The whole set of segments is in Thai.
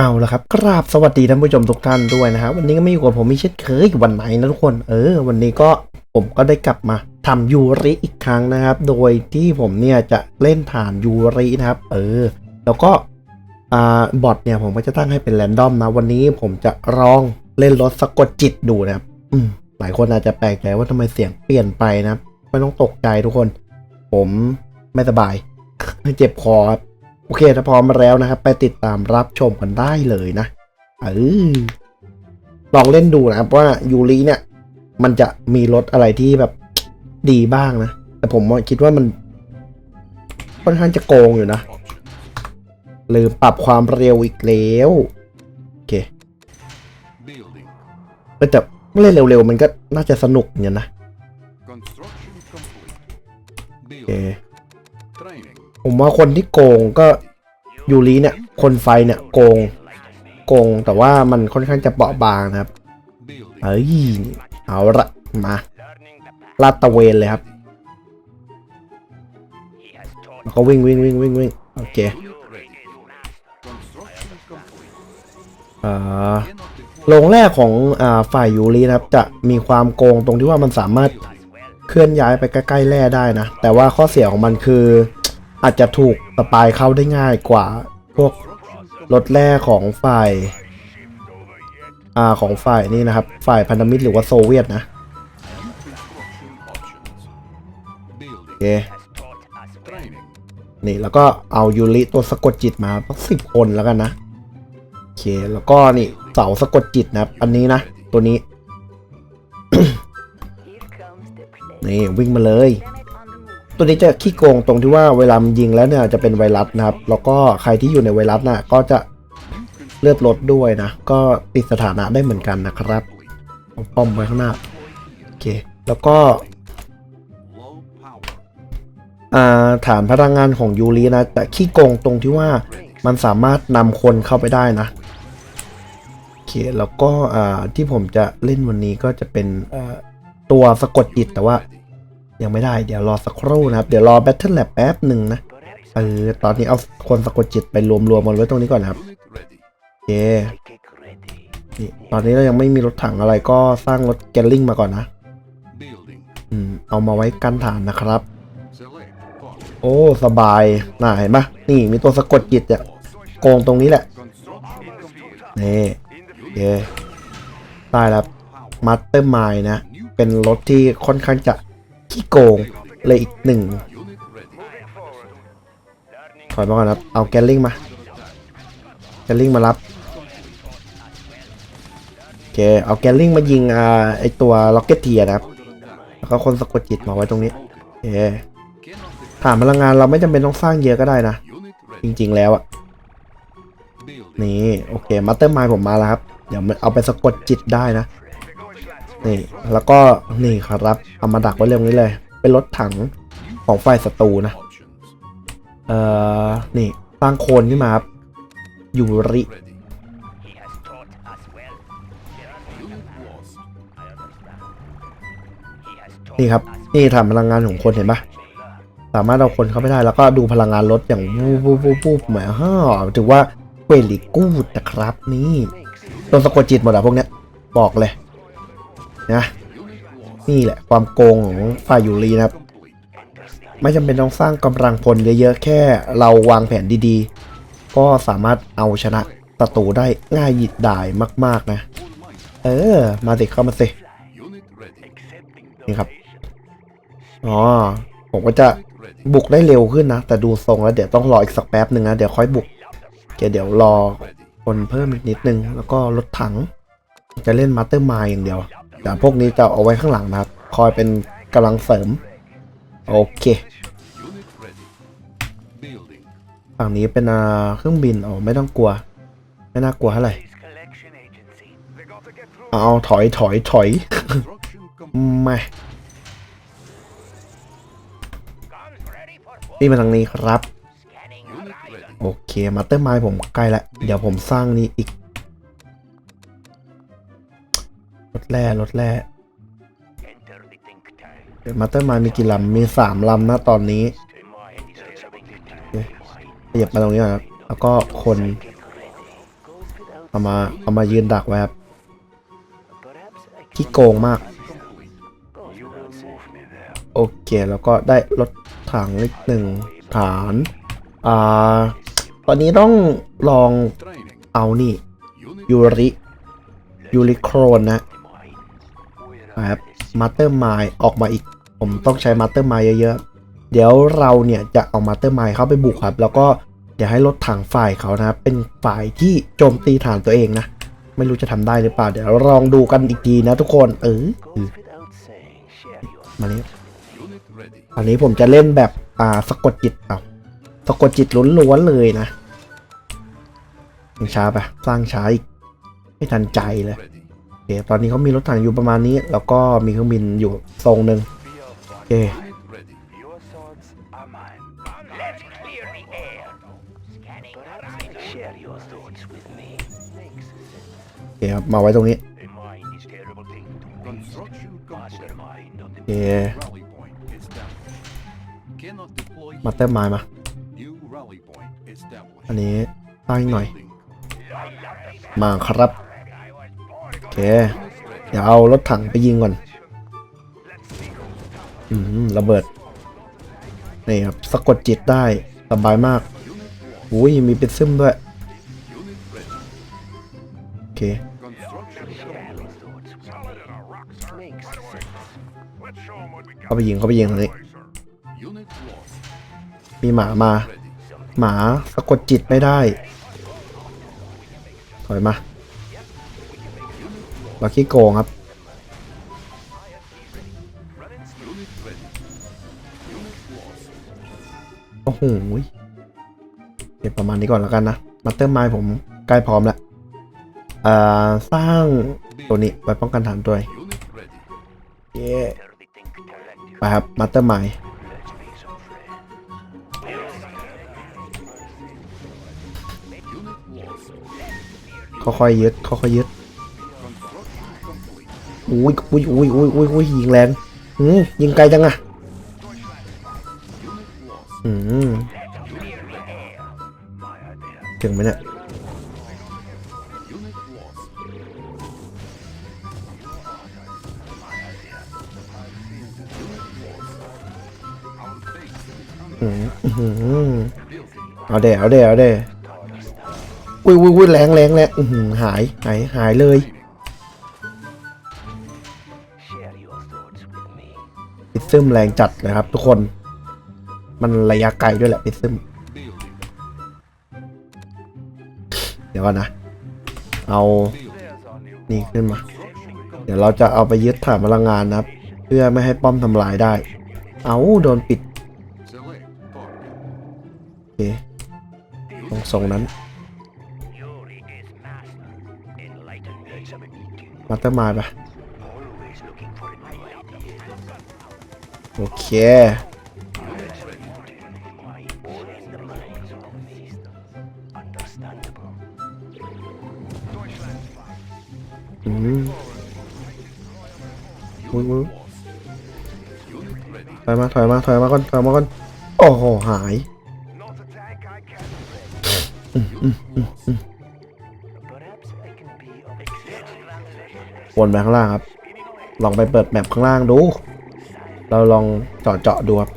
เอาละครับกราบสวัสดีท่านผู้ชมทุกท่านด้วยนะฮะวันนี้ก็ไม่อยู่กับผมมีเช่นเคยวันไหนนะทุกคน เออ วันนี้ก็ผมก็ได้กลับมาทำยูริอีกครั้งนะครับ โดยที่ผมเนี่ยจะเล่นฐานยูรินะครับ เออ แล้วก็อ่าบอทเนี่ยผมก็จะตั้งให้เป็นแรนดอมนะ วันนี้ผมจะลองเล่นรถสะกดจิตดูนะครับ อืมหลายคนอาจจะแปลกใจว่าทำไมเสียงเปลี่ยนไปนะไม่ต้องตกใจทุกคน ผมไม่สบายเจ็บคอครับ โอเคถ้าพร้อมแล้วนะครับ ไปติดตามรับชมกันได้เลยนะเออลองเล่นดูนะครับว่ายูริเนี่ย มันจะมีรถอะไรที่แบบดีบ้างนะ แต่ผมคิดว่ามัน ค่อนข้างจะโกงอยู่นะ ลืมปรับความเร็วอีกแล้วโอเคแต่เล่นเร็วๆมันก็น่าจะสนุกเนี่ยนะโอเคผมว่าคนที่โกงก็ ยูริเนี่ย คนไฟเนี่ยโกง โกง แต่ว่ามันค่อนข้างจะเปราะบางนะครับ เอ้ย เอาละมาลาดตะเวนเลยครับแล้วก็วิ่งวิ่งวิ่งวิ่งวิ่งโอเคเอ่อ Cannot deploy. โรงแรกของอ่าฝ่ายยูรินะครับ จะมีความโกงตรงที่ว่ามันสามารถเคลื่อนย้ายไปใกล้ๆแร่ได้นะ แต่ว่าข้อเสียของมันคือ อาจจะถูกสปายเข้าได้ง่ายกว่า พวกรถแร่ของฝ่ายอ่าของฝ่ายนี่นะครับ ฝ่ายพันธมิตรหรือว่าโซเวียตนะโอเคนี่แล้วก็เอายูริตัวสะกดจิตมาสักสิบคนแล้วกันนะโอเคแล้วก็นี่เสาสะกดจิตนะครับ อันนี้นะตัวนี้นี่วิ่งมาเลย ตัวนี้จะขี้โกงตรงที่ว่าเวลามันยิงแล้วเนี่ยจะเป็นไวรัสนะครับ แล้วก็ใครที่อยู่ในไวรัสน่ะก็จะเลือดลดด้วยนะ ก็ปิดสถานะได้เหมือนกันนะครับป้อมไว้ข้างหน้าโอเคแล้วก็าฐานพลังงานของยูรินะแต่ขี้โกงตรงที่ว่ามันสามารถนำคนเข้าไปได้นะโอเคแล้วก็ที่ผมจะเล่นวันนี้ก็จะเป็นตัวสะกดจิตแต่ว่า ยังไม่ได้เดี๋ยวรอสักครู่นะครับ เดี๋ยวรอ Battle Lab แป๊บหนึ่งนะเออตอนนี้เอาคนสะกดจิตไปรวมๆมันไว้ตรงนี้ก่อนนะครับโอเคนี่ตอนนี้เรายังไม่มีรถถังอะไรก็สร้างรถแกลลิงมาก่อนนะอืมเอามาไว้กันฐานนะครับ โอ้สบายน่าเห็นปะนี่มีตัวสะกดจิตเนี่ยโกงตรงนี้แหละนี่โอเคได้แล้วมัตเตอร์ไมล์นะ เป็นรถที่ค่อนข้างจะ ขี้โกงเลยอีกหนึ่งถอยมาก่อนครับ เอาแกลลิงมา แกลลิงมารับ โอเค เอาแกลลิงมายิงอ่าไอตัวล็อกเก็ตเทียนะครับ แล้วก็คนสะกดจิตมาไว้ตรงนี้โอเคฐานพลังงานเราไม่จำเป็นต้องสร้างเยอะก็ได้นะ จริงๆแล้วอะนี่ โอเคมัตเตอร์ไมล์ผมมาแล้วครับ เดี๋ยวมันเอาไปสะกดจิตได้นะ นี่แล้วก็นี่ครับเอามาดักไว้เรื่องนี้เลย เป็นรถถังของฝ่ายศัตรูนะ เอ่อ นี่ตั้างโคนขึ้นมาครับยูรินี่ครับ นี่ฐานพลังงานของคนเห็นปะสามารถเอาคนเข้าไปได้แล้วก็ดูพลังงานลดอย่างวูบวูบวูบวูบเหมือนฮ่าถือว่าเวลิกูดนะครับ นี่โดนสะกดจิตหมดอะพวกเนี้ยบอกเลย นะนี่แหละความโกงของฝ่ายยูรีนะครับ ไม่จำเป็นต้องสร้างกำลังพลเยอะๆ แค่เราวางแผนดีๆ ก็สามารถเอาชนะศัตรูได้ง่ายหยิดดายมากๆนะ เออ มาสิเข้ามาสิ นี่ครับ อ๋อ ผมก็จะบุกได้เร็วขึ้นนะ แต่ดูทรงแล้วเดี๋ยวต้องรออีกสักแป๊บหนึ่งนะ เดี๋ยวค่อยบุกโอเคเดี๋ยวรอคนเพิ่มอีกนิดนึง แล้วก็รถถัง จะเล่นมาสเตอร์มายอย่างเดียว แต่พวกนี้จะเอาไว้ข้างหลังนะครับ คอยเป็นกำลังเสริม โอเคฝั่งนี้เป็นเครื่องบินอ๋อไม่ต้องกลัว ไม่น่ากลัวเท่าไหร่เอาถอยถอยถอยไม่นี่มาทางนี้ครับ โอเคมาเตอร์มายผมใกล้ละเดี๋ยวผมสร้างนี่อีก รถแร่รถแร่เดี๋ยวมาสเตอร์มายมีกี่ลำมีสามลำนะตอนนี้โอเคขยับมาตรงนี้ก่อนครับ แล้วก็คนเอามาเอามายืนดักไว้ครับที่โกงมาก โอเค แล้วก็ได้รถถังอีกหนึ่งฐาน อ่า ตอนนี้ต้องลอง Training. เอานี่ Unit ยูริ ยูริโครนนะ นะครับมาสเตอร์มายออกมาอีก ผมต้องใช้มาสเตอร์มายเยอะๆ เดี๋ยวเราเนี่ยจะเอามาสเตอร์มายเข้าไปบุกครับ แล้วก็เดี๋ยวให้รถถังฝ่ายเขานะครับ เป็นฝ่ายที่โจมตีฐานตัวเองนะ ไม่รู้จะทำได้หรือเปล่า เดี๋ยวลองดูกันอีกทีนะทุกคน เออมานี้อันนี้ผมจะเล่นแบบอ่าสะกดจิตเอาสะกดจิตล้วนๆเลยนะช้าไปสร้างช้าอีกไม่ทันใจเลย คตอนนี้เขามีรถถังอยู่ประมาณนี้ แล้วก็มีเครื่องบินอยู่ทรงหนึ่งโอเคโอเคมาไว้ตรงนี้โอเคมาเติมไม้มา อันนี้ตั้งหน่อย มาครับ เค เดี๋ยวเอารถถังไปยิงก่อน อืมระเบิด นี่ครับสะกดจิตได้สบายมากอุ้ยมีเป็นซึมด้วย โอเค เข้าไปยิงเข้าไปยิงตรงนี้ มีหมามา หมาสะกดจิตไม่ได้ ถอยมา เราขี้โกงครับ โอ้โหเก็บประมาณนี้ก่อนแล้วกันนะมาเตอร์ไมล์ผมใกล้พร้อมแล้วอ่อสร้างตัวนี้ไว้ป้องกันฐานตัวเอง Unit ready. เย้ไปครับมาเตอร์ไมล์ค่อยๆยึดค่อยๆยึด อุ้ยอุ้ยอุ้ยอุ้ยอุ้ยอุ้ยยิงแรงอืมยิงไกลจังอะอืม My idea. ถึงไหมเนี่ยอืมอื้อหือ building. เอาเดเอาเดเอาเดอุ้ยอุ้ยอุ้ยแรงแรงแรงอือหือหายหายหายเลย ซึมแรงจัดเลยครับ ทุกคน มันระยะไกลด้วยแหละปิดซึม เดี๋ยวก่อนนะ เอานี่ขึ้นมา เดี๋ยวเราจะเอาไปยึดฐานพลังงานนะครับ เพื่อไม่ให้ป้อมทำลายได้ เอาโดนปิดโอเคตรงทรงนั้นมาเตอร์มาปะ โอเคมมึงมึงถอยมาถอยมาถอยมาก่อนถอยมาก่อน โอ้โห หายวนไปข้างล่างครับ ลองไปเปิดแมปข้างล่างดู เราลองเจาะเจาะดูครับ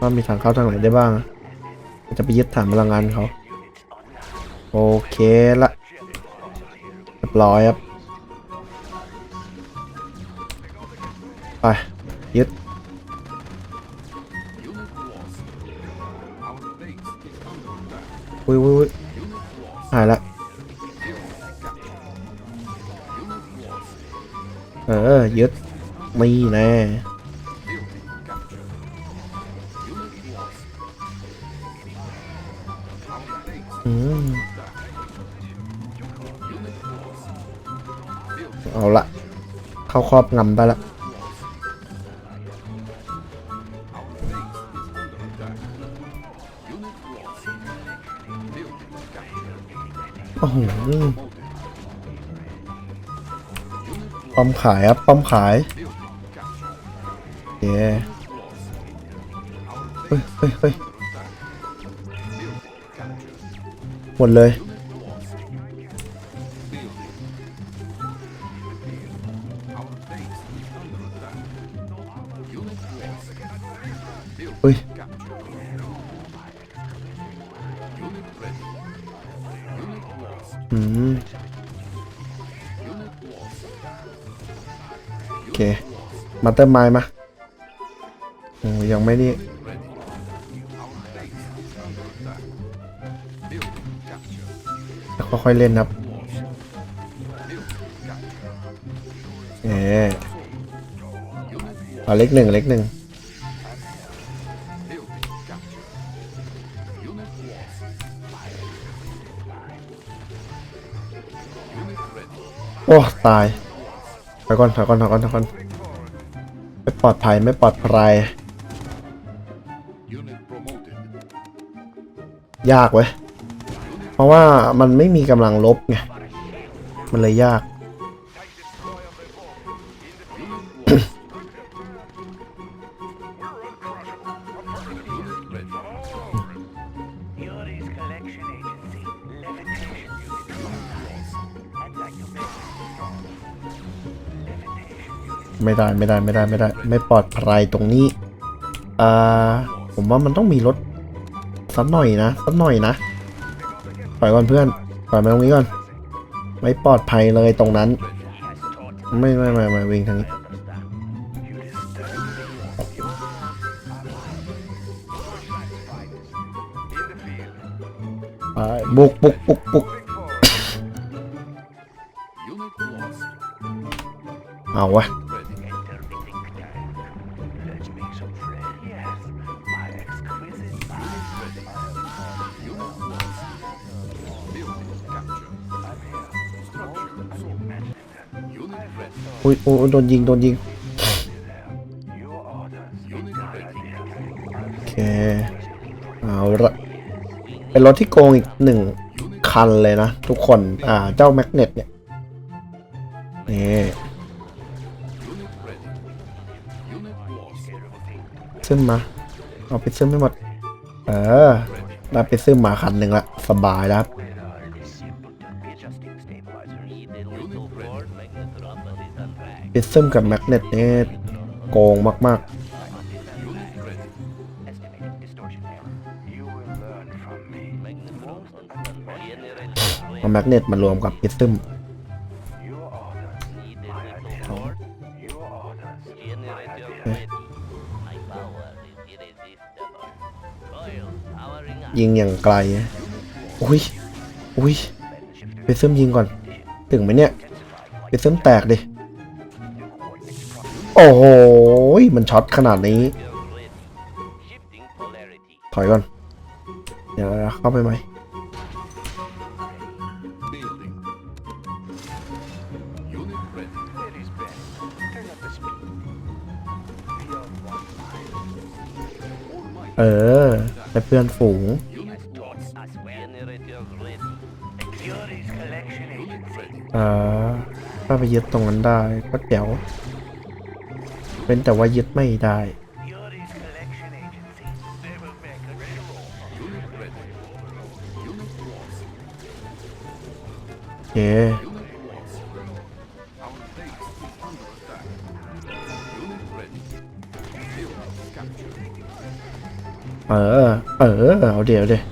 ว่ามีทางเข้าทางไหนได้บ้าง จะไปยึดฐานพลังงานเขา โอเคละเรียบร้อยครับ ไป ยึด อุ้ยอุ้ยอุ้ยหายละ ยึดนี่นะเอาละ เข้าครอบงำได้ละโอ้โห ป้อมขายครับป้อมขายเย้เฮ้ยเฮ้ยเฮ้ยหมดเลยเฮ้ยอืม ค มาเติมไมล์มายังไม่นี่ค่อยเล่นครับ เอ๋เอาเล็กหนึ่งเล็กหนึ่งโอ้ ตาย ถอยก่อนถอยก่อนถอยก่อนถอยก่อนไม่ปลอดภัยไม่ปลอดภัยยากเว้ย เพราะว่ามันไม่มีกำลังลบไง มันเลยยาก Unit ready. Yuri's collection agency. Levitation ไม่ได้ไม่ได้ไม่ได้ไม่ได้ ไม่ปลอดภัยตรงนี้อ่าผมว่ามันต้องมีรถสักหน่อยนะสักหน่อยนะปล่อยก่อนเพื่อนปล่อยมาตรงนี้ก่อน ไม่ปลอดภัยเลยตรงนั้น ไม่ไม่ไม่ไม่วิ่งทางนี้ไปบุกบุกบุกบุกเอาวะ อุ้ยโอ้โดนยิงโดนยิงโอเคเอาละเป็นรถที่โกงอีกหนึ่งคันเลยนะ ทุกคน อ่า เจ้าแมกเนตเนี่ย นี่ซึมมา เอาไปซึมให้หมด เออได้ไปซึมมาคันหนึ่งละ สบายแล้ว พิซซึมกับแมกเนตนี่โกงมาก ๆเอแมกเนตมารวมกับพิซซึมยิงอย่างไกล อุ้ย อุ้ยพิซซึมยิงก่อน ถึงไหมเนี่ยพิซซึมแตกดิ โอ้โห มันช็อตขนาดนี้ ถอยก่อน เดี๋ยวเข้าไปไหม เออไปเพื่อนฝูงอ่าถ้าไปยึดตรงนั้นได้ก็เดี๋ว เป็นแต่ว่ายึดไม่ได้ โอเเออ เออ เอาเดี๋ยวเดี๋ยว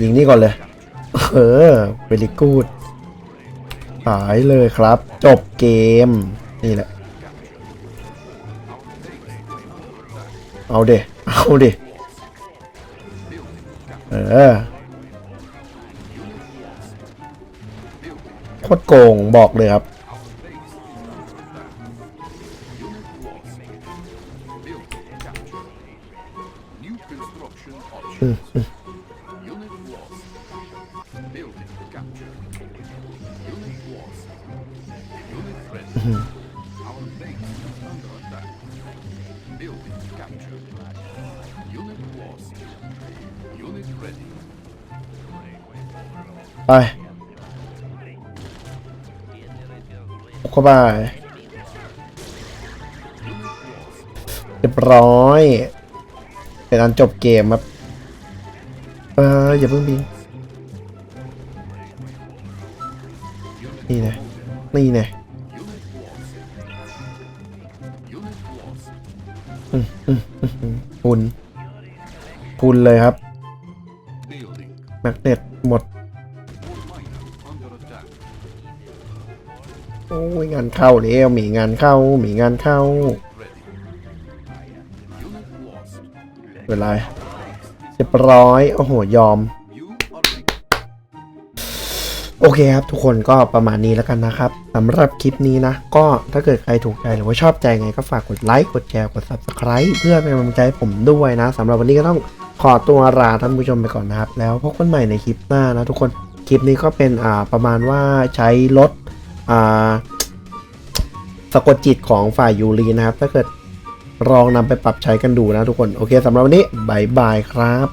ยิงนี่ก่อนเลย เออเวลิกูดหายเลยครับ จบเกม นี่แหละ เอาเดเอาเดเออโคตรโกงบอกเลยครับ เข้าไปเรียบร้อยเป็นอันจบเกมครับเอออย่าเพิ่งบินนี่นะนี่นะพุนพุนเลยครับแม็กเนตหมด โอ้ยงานเข้าแล้วมีงานเข้ามีงานเข้าเวลาเรียบร้อยโอ้โหยอม โอเคครับทุกคนก็ประมาณนี้แล้วกันนะครับสำหรับคลิปนี้นะ ก็ถ้าเกิดใครถูกใจหรือว่าชอบใจไงก็ฝากกดไลค์กดแชร์กด subscribe เพื่อเป็นกำลังใจผมด้วยนะสำหรับวันนี้ก็ต้องขอตัวลาท่านผู้ชมไปก่อนนะครับ แล้วพบกันใหม่ในคลิปหน้านะทุกคนคลิปนี้ก็เป็นอ่าประมาณว่าใช้รถ สะกดจิตของฝ่ายยูรีนะครับ ถ้าเกิดลองนำไปปรับใช้กันดูนะทุกคน โอเคสำหรับวันนี้บายบายครับ